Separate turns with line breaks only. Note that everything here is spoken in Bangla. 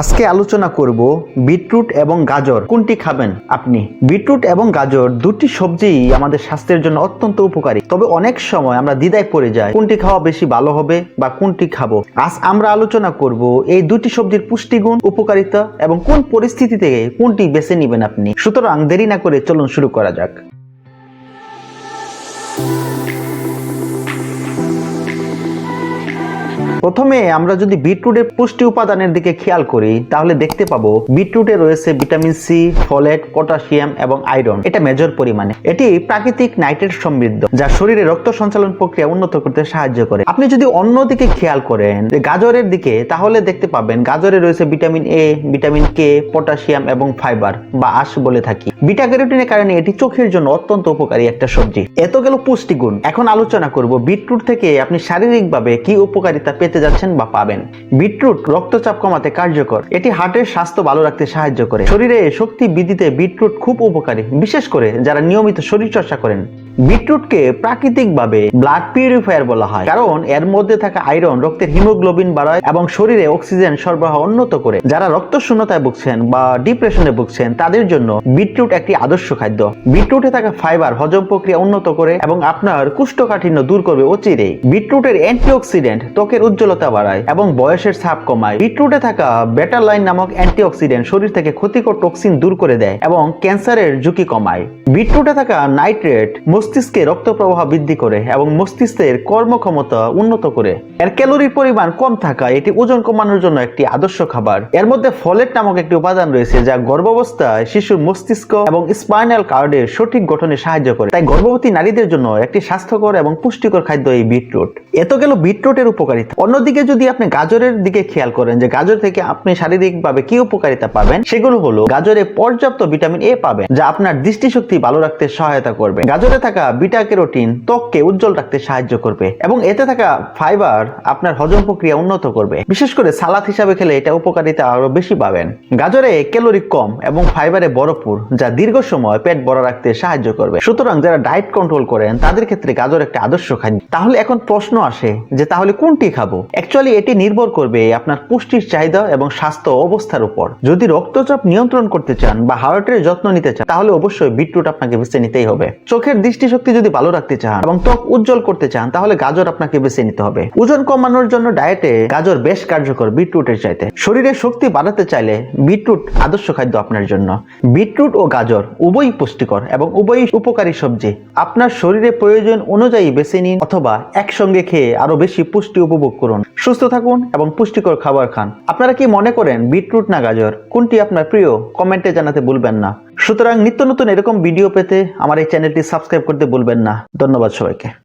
আজকে আলোচনা করব বিটরুট এবং গাজর। কোনটি খাবেন আপনি? বিটরুট এবং গাজর দুটি সবজিই আমাদের স্বাস্থ্যের জন্য অত্যন্ত উপকারী। তবে অনেক সময় আমরা দ্বিধায় পড়ে যাই, কোনটি খাওয়া বেশি ভালো হবে বা কোনটি খাব। আজ আমরা আলোচনা করব এই দুটি সবজির পুষ্টিগুণ, উপকারিতা এবং কোন পরিস্থিতি থেকে কোনটি বেছে নেবেন আপনি। সুতরাং দেরি না করে চলুন শুরু করা যাক। প্রথমে আমরা যদি বিটরুটের পুষ্টি উপাদানের দিকে খেয়াল করি, তাহলে দেখতে পাবো বিটরুটে রয়েছে ভিটামিন সি ফলেট, পটাশিয়াম এবং আয়রন। এটা মেজর পরিমাণে। এটি প্রাকৃতিক নাইট্রেট সমৃদ্ধ, যা শরীরে রক্ত সঞ্চালন প্রক্রিয়া উন্নত করতে সাহায্য করে। আপনি যদি অন্য দিকে খেয়াল করেন গাজরের দিকে, তাহলে দেখতে পাবেন গাজরে রয়েছে vitamin A vitamin K potassium এবং ফাইবার, বা আশ বলে থাকি। বিটা ক্যারোটিনের কারণে এটি চোখের জন্য অত্যন্ত উপকারী একটা সবজি। এত গেল পুষ্টিগুণ। এখন আলোচনা করব বিটরুট থেকে আপনি শারীরিকভাবে কি উপকারিতা পেতে যাচ্ছেন বা পাবেন। বিটরুট রক্তচাপ কমাতে কার্যকর। এটি হার্টের স্বাস্থ্য ভালো রাখতে সাহায্য করে। শরীরে শক্তি বৃদ্ধিতে বিটরুট খুব উপকারী, বিশেষ করে যারা নিয়মিত শরীরচর্চা করেন। বিটরুটকে প্রাকৃতিকভাবে ব্লাড পিউরিফায়ার বলা হয়। কারণ এর মধ্যে থাকা আয়রন রক্তের হিমোগ্লোবিন বাড়ায় এবং শরীরে অক্সিজেন সরবরাহ উন্নত করে। যারা রক্ত শূন্যতায় ভুগছেন বা ডিপ্রেশনে ভুগছেন, তাদের জন্য বিটরুট একটি আদর্শ খাদ্য। বিটরুটে থাকা ফাইবার হজম প্রক্রিয়া উন্নত করে এবং আপনার কুষ্ঠকাঠিন্য দূর করবে অচিরেই। বিটরুটের অ্যান্টিঅক্সিডেন্ট ত্বকের উজ্জ্বলতা বাড়ায় এবং বয়সের ছাপ কমায়। বিটরুটে থাকা বেটার লাইন নামক অ্যান্টিঅক্সিডেন্ট শরীর থেকে ক্ষতিকর টক্সিন দূর করে দেয় এবং ক্যান্সারের ঝুঁকি কমায়। বিটরুটে থাকা নাইট্রেট মস্তিষ্কে রক্ত প্রবাহ বৃদ্ধি করে এবং মস্তিষ্কের কর্মক্ষমতা উন্নত করে। এর ক্যালোরির পরিমাণ কম থাকা এটি ওজন কমানোর জন্য একটি আদর্শ খাবার। এর মধ্যে ফলেট নামক একটি উপাদান রয়েছে যা গর্ভাবস্থায় শিশুর মস্তিষ্ক এবং স্পাইনাল কার্ডের সঠিক গঠনে সাহায্য করে। তাই গর্ভবতী নারীদের জন্য একটি স্বাস্থ্যকর এবং পুষ্টিকর খাদ্য এই বিটরুট। এত গেল বিটরুটের উপকারিতা। অন্যদিকে যদি আপনি গাজরের দিকে খেয়াল করেন যে গাজর থেকে আপনি শারীরিকভাবে কি উপকারিতা পাবেন, সেগুলো হলো গাজরে পর্যাপ্ত ভিটামিন এ পাবেন, যা আপনার দৃষ্টিশক্তি ভালো রাখতে সহায়তা করবে। গাজরে থাকা বিটা ক্যারোটিন ত্বককে উজ্জ্বল রাখতে সাহায্য করবে এবং এতে থাকা ফাইবার আপনার হজম প্রক্রিয়া উন্নত করবে। বিশেষ করে সালাদ হিসাবে খেলে এটা উপকারিতা আরও বেশি পাবেন। গাজরে ক্যালোরি কম এবং ফাইবারে ভরপুর যা দীর্ঘ সময় পেট বড় রাখতে সাহায্য করবে। সুতরাং যারা ডায়েট কন্ট্রোল করেন, তাদের ক্ষেত্রে গাজর একটা আদর্শ খাদ্য। তাহলে এখন প্রশ্ন আসে যে তাহলে কোনটি খাব? অ্যাকচুয়ালি এটি নির্ভর করবে আপনার পুষ্টির চাহিদা এবং স্বাস্থ্য অবস্থার উপর। যদি রক্তচাপ নিয়ন্ত্রণ করতে চান বা হার্টের যত্ন নিতে চান, তাহলে অবশ্যই বিটরুট আপনাকে বেছে নিতেই হবে। চোখের দৃষ্টিশক্তি যদি ভালো রাখতে চান এবং ত্বক উজ্জ্বল করতে চান, তাহলে গাজর আপনাকে বেছে নিতে হবে। ওজন কমানোর জন্য ডায়েটে গাজর বেশ কার্যকর বিটরুটের চাইতে। শরীরে শক্তি বাড়াতে চাইলে বিটরুট আদর্শ খাদ্য আপনার জন্য। বিটরুট ও গাজর উভয়ই পুষ্টিকর এবং উভয়ই উপকারী সবজি। আপনার শরীরে প্রয়োজন অনুযায়ী বেছে নিন অথবা একসঙ্গে খেয়ে আরও বেশি পুষ্টি উপভোগ করুন। সুস্থ থাকুন এবং পুষ্টিকর খাবার খান। আপনারা কি মনে করেন বিটরুট না গাজর? কোনটি আপনার প্রিয়? কমেন্টে জানাতে ভুলবেন না। সুতরাং নিত্য নতুন এরকম ভিডিও পেতে আমার এই চ্যানেলটি সাবস্ক্রাইব করতে ভুলবেন না। ধন্যবাদ সবাইকে।